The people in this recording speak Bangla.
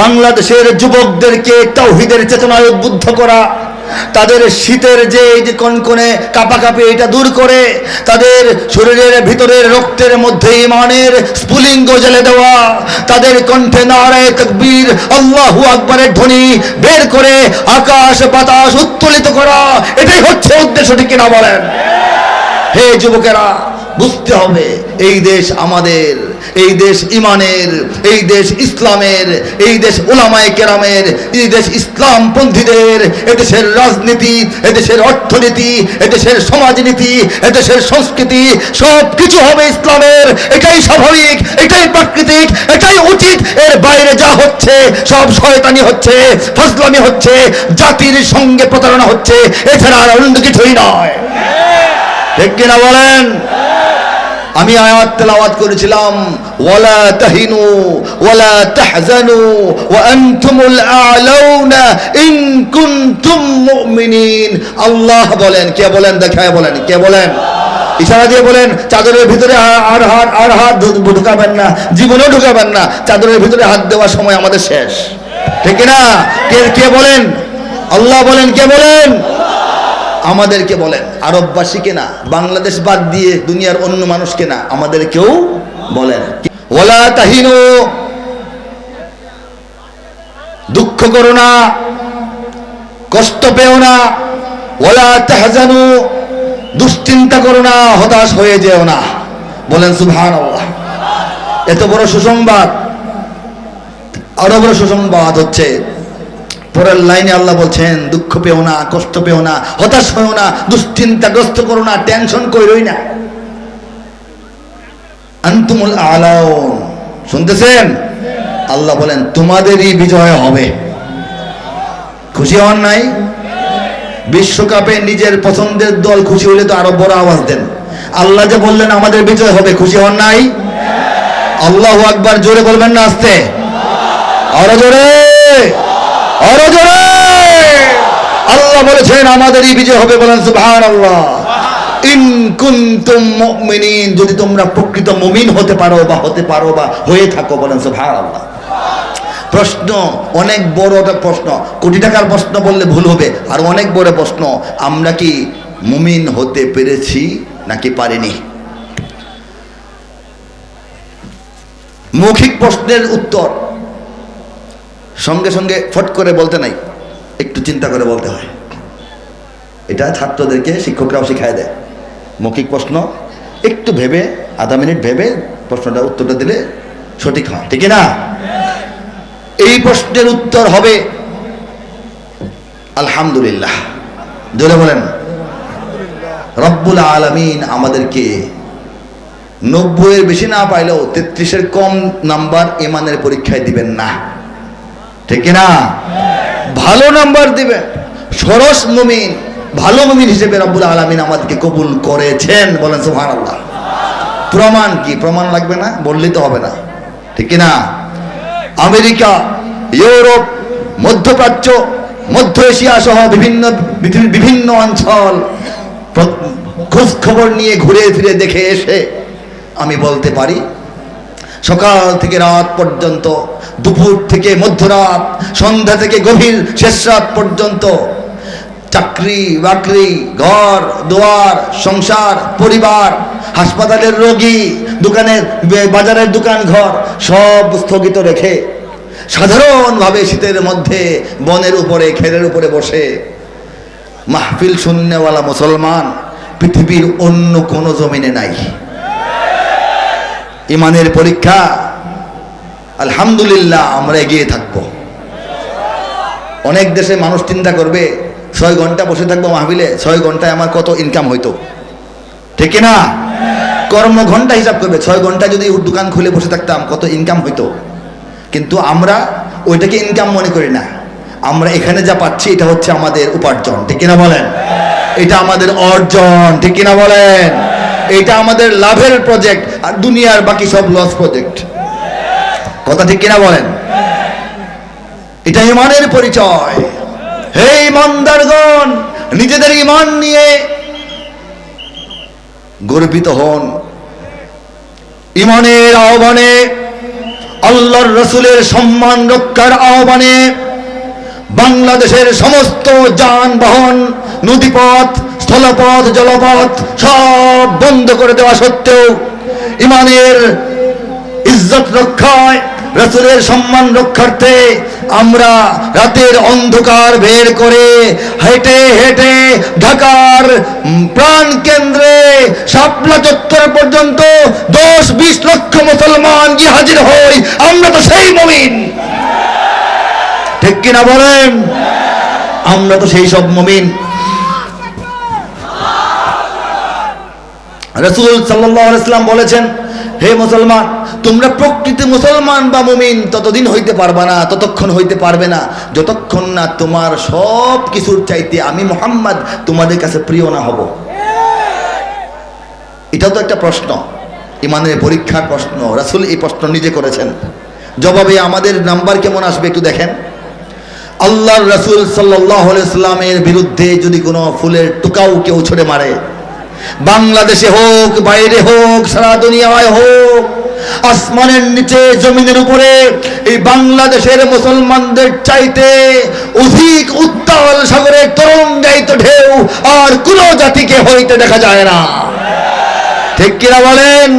বাংলাদেশের যুবকদেরকে তৌহিদের চেতনায় উদ্বুদ্ধ করা, তাদের শীতের যে এই যে কনকনে কাঁপাকাঁপি এটা দূর করে, তাদের শরীরের ভিতরের রক্তের মধ্যে ইমানের স্ফুলিঙ্গ জ্বেলে দেওয়া, তাদের কণ্ঠে নারায় তকবীর, আল্লাহু আকবরের ধ্বনি বের করে আকাশ বাতাস উত্তোলিত করা, এটাই হচ্ছে উদ্দেশ্য, ঠিক কিনা বলেন? হে যুবকেরা, বুঝতে হবে এই দেশ আমাদের। এই দেশ ইমানের, এই দেশ ইসলামের, এই দেশ ওলামায়ে কেরামের, এই দেশ ইসলামপন্থীদের এদেশের রাজনীতি এদেশের অর্থনীতি এদেশের সমাজনীতি এদেশের সংস্কৃতি সব কিছু হবে ইসলামের। এটাই স্বাভাবিক, এটাই প্রাকৃতিক, এটাই উচিত। এর বাইরে যা হচ্ছে, সব শয়তানি হচ্ছে, ফজলামি হচ্ছে, জাতির সঙ্গে প্রতারণা হচ্ছে, এছাড়া আর অন্য কিছুই নয়। ঠিক কিনা বলেন? আমি আয়াত তেলাওয়াত করেছিলাম, ওয়ালা তাহিনু, ওয়ালা তাহজানু, ওয়া আনতুমুল আ'লাউনা ইন কুনতুম মুমিনিন। আল্লাহ বলেন, কে বলেন দেখায় বলেন, কে বলেন? ইশারা দিয়ে বলেন, চাদরের ভিতরে আর হাত আর হাত ঢুকাবেন না, জীবনেও ঢুকাবেন না, চাদরের ভিতরে হাত দেওয়ার সময় আমাদের শেষ। ঠিক না কে কে বলেন? আল্লাহ বলেন, কে বলেন? আমাদেরকে বলেন আরববাসীকে না বাংলাদেশ বাদ দিয়ে দুনিয়ার অন্য মানুষকে না আমাদেরকেও বলেন। ওলা তাহিনু, দুঃখ করো না, কষ্ট পেও না ওলা তাহজানু, দুশ্চিন্তা করো না, হতাশ হয়ে যেও না। বলেন সুবহান এত বড় সুসংবাদ, আরও বড় সুসংবাদ হচ্ছে পরের লাইনে আল্লাহ বলছেন, দুঃখ পেও না, কষ্ট পেও না, হতাশ হও না, দুশ্চিন্তাগ্রস্ত করো না, টেনশন করোই না। আন্তুমুল আলাউন। শুনতেছেন? আল্লাহ বলেন, তোমাদেরই বিজয় হবে। খুশি হন নাই? বিশ্বকাপে নিজের পছন্দের দল খুশি হলে তো আরও বড় আওয়াজ দেন। আল্লাহ যে বললেন, আমাদের বিজয় হবে। খুশি হন নাই? আল্লাহ আকবার, জোরে বলবেন না আসতে? আরও জোরে! আল্লাহ বলেছেন, আমাদেরই বিজয় হবে বলেন কুনতুম মুমিনিন, যদি তোমরা প্রকৃত মুমিন হতে পারো বা হতে পারো বা হয়ে থাকো বলেন, সুবহানাল্লাহ। প্রশ্ন, অনেক বড় একটা প্রশ্ন। কোটি টাকার প্রশ্ন বললে ভুল হবে, আর অনেক বড় প্রশ্ন, আমরা কি মুমিন হতে পেরেছি নাকি পারিনি? মৌখিক প্রশ্নের উত্তর সঙ্গে সঙ্গে ফট করে বলতে নাই। একটু চিন্তা করে বলতে হয়। এটা ছাত্রদেরকে শিক্ষকরাও শিখায় দেয়। মৌখিক প্রশ্ন, একটু ভেবে, আধা মিনিট ভেবে প্রশ্নটা, উত্তরটা দিলে সঠিক হয়। ঠিক না এই প্রশ্নের উত্তর হবে, আলহামদুলিল্লাহ। জোরে বলেন। রব্বুল আলমিন আমাদেরকে নব্বইয়ের বেশি না পাইলেও তেত্রিশের কম নাম্বার ইমানের পরীক্ষায় দিবেন না। ঠিক না ভালো নাম্বার দিবেন সরস মুমিন, ভালো মুমিন হিসেবে রব্বুল আলমিন আমাদেরকে কবুল করেছেন বলেন সুহান আল্লাহ প্রমাণ কি? প্রমাণ লাগবে না? বললেই তো হবে না। ঠিক না আমেরিকা, ইউরোপ, মধ্যপ্রাচ্য, মধ্য এশিয়া সহ বিভিন্ন বিভিন্ন অঞ্চল খোঁজ খবর নিয়ে ঘুরে ফিরে দেখে এসে আমি বলতে পারি, সকাল থেকে রাত পর্যন্ত দুপুর থেকে মধ্যরাত, সন্ধ্যা থেকে গভীর, শেষ রাত পর্যন্ত চাকরি, বাকরি, ঘর, দোয়ার, সংসার, পরিবার, হাসপাতালের রোগী, দোকানের বাজারের দোকান ঘর সব স্থগিত রেখে সাধারণভাবে শীতের মধ্যে বনের উপরে, খেরের উপরে বসে মাহফিল শূন্যওয়ালা মুসলমান পৃথিবীর অন্য কোনো জমিনে নাই। ইমানের পরীক্ষা আলহামদুলিল্লাহ, আমরা এগিয়ে থাকব। অনেক দেশে মানুষ চিন্তা করবে, ছয় ঘণ্টা বসে থাকব মাহবিলে ছয় ঘন্টায় আমার কত ইনকাম হইতো? ঠিক না কর্ম ঘণ্টা হিসাব করবে, ছয় ঘণ্টা যদি দোকান খুলে বসে থাকতাম, কত ইনকাম হইতো? কিন্তু আমরা ওইটাকে ইনকাম মনে করি না। আমরা এখানে যা পাচ্ছি, এটা হচ্ছে আমাদের উপার্জন। ঠিক কিনা বলেন? এটা আমাদের অর্জন। ঠিক কিনা বলেন? এটা আমাদের লাভের প্রজেক্ট আর দুনিয়ার বাকি সব লস প্রজেক্ট কথা ঠিক কিনা বলেন? এটা ইমানের পরিচয়। হে ইমানদারগণ, নিজেদের ইমান নিয়ে গর্বিত হন। ইমানের আহ্বানে, আল্লাহর রসুলের সম্মান রক্ষার আহ্বানে বাংলাদেশের সমস্ত যানবাহন, নদীপথ, স্থলপথ, জলপথ সব বন্ধ করে দেওয়া সত্ত্বেও ইমানের ইজ্জত রক্ষায় রসুলের সম্মান রক্ষার্থে আমরা রাতের অন্ধকার বের করে হেঁটে হেঁটে ঢাকার প্রাণ কেন্দ্রে শাপলা চত্বর পর্যন্ত দশ বিশ লক্ষ মুসলমান গিয়ে হাজির হই। আমরা তো সেই মমিন। ঠিক কিনা বলেন? আমরা তো সেই সব মমিন। রসুল সাল্লাম বলেছেন, হে মুসলমান, তোমরা প্রকৃতি মুসলমান বা মুমিন ততদিন হইতে পারবা না, ততক্ষণ হইতে পারবে না। যতক্ষণ না তোমার সব কিছুর চাইতে আমি মোহাম্মদ তোমাদের কাছে প্রিয় না হব। এটাও তো একটা প্রশ্ন। ইমানের পরীক্ষার প্রশ্ন। রাসুল এই প্রশ্ন নিজে করেছেন। জবাবে আমাদের নাম্বার কেমন আসবে একটু দেখেন। আল্লাহর রাসুল সাল্লাহ ইসলামের বিরুদ্ধে যদি কোনো ফুলের টুকাও কেউ ছড়ে মারে বাংলাদেশে হোক, বাইরে হোক, সারা দুনিয়ায় হোক, আসমানের নিচে, জমিনের উপরে এই বাংলাদেশের মুসলমানদের চাইতে অধিক উত্তাল সাগরের তরঙ্গায়িত ঢেউ আর কোন জাতিকে হইতে দেখা যায় না। ঠিক কিনা বলেন?